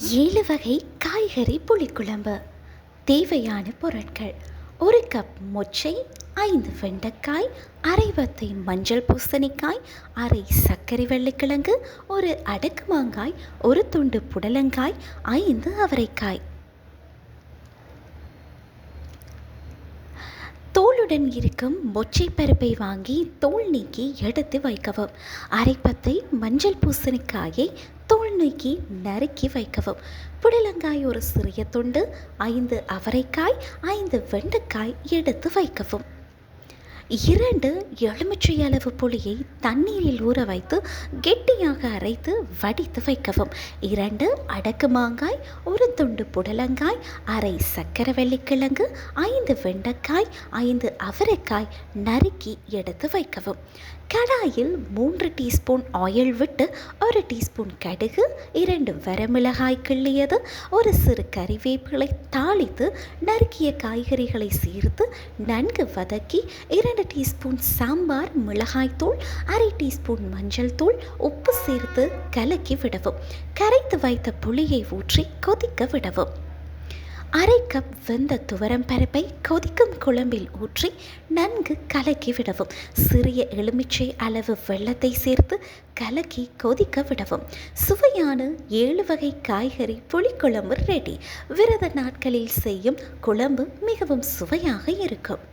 ஏழு வகை காய்கறி புளிக்குழம்பு. தேவையான பொருட்கள் ஒரு கப் மொச்சை ஐந்து வெண்டைக்காய் அரை வத்தை மஞ்சள் பூசணிக்காய் அரை சர்க்கரை வெள்ளிக்கிழங்கு ஒரு அடுக்கு மாங்காய் ஒரு துண்டு புடலங்காய் ஐந்து அவரைக்காய். தோலுடன் இருக்கும் மொச்சை பருப்பை வாங்கி தோல் நீக்கி எடுத்து வைக்கவும். அரைப்பத்தை மஞ்சள் பூசணிக்காயை தோல் நீக்கி நறுக்கி வைக்கவும். புடலங்காய் ஒரு சிறிய துண்டு ஐந்து அவரைக்காய் ஐந்து வெண்டைக்காய் எடுத்து வைக்கவும். இரண்டு எலுமிச்சை அளவு புளியை தண்ணீரில் ஊற வைத்து கெட்டியாக அரைத்து வடித்து வைக்கவும். இரண்டு அடக்கு மாங்காய் ஒரு துண்டு புடலங்காய் அரை சக்கரை வெள்ளிக்கிழங்கு ஐந்து வெண்டைக்காய் ஐந்து அவரைக்காய் நறுக்கி எடுத்து வைக்கவும். கடாயில் மூன்று டீஸ்பூன் ஆயில் விட்டு ஒரு டீஸ்பூன் கடுகு இரண்டு வரமிளகாய் கிள்ளியது ஒரு சிறு கறிவேப்பிலை தாளித்து நறுக்கிய காய்கறிகளை சேர்த்து நன்கு வதக்கி இரண்டு டீஸ்பூன் சாம்பார் மிளகாய்த்தூள் அரை டீஸ்பூன் மஞ்சள் தூள் உப்பு சேர்த்து கலக்கி விடவும். கரைத்து வைத்த புளியை ஊற்றி கொதிக்க விடவும். அரை கப் வெந்த துவரம் பருப்பை கொதிக்கும் குழம்பில் ஊற்றி நன்கு கலக்கி விடவும். சிறிய எலுமிச்சை அளவு வெள்ளத்தை சேர்த்து கலக்கி கொதிக்க விடவும். சுவையான ஏழு வகை காய்கறி புளிக்குழம்பு ரெடி விரத நாட்களில் செய்யும் குழம்பு மிகவும் சுவையாக இருக்கும்.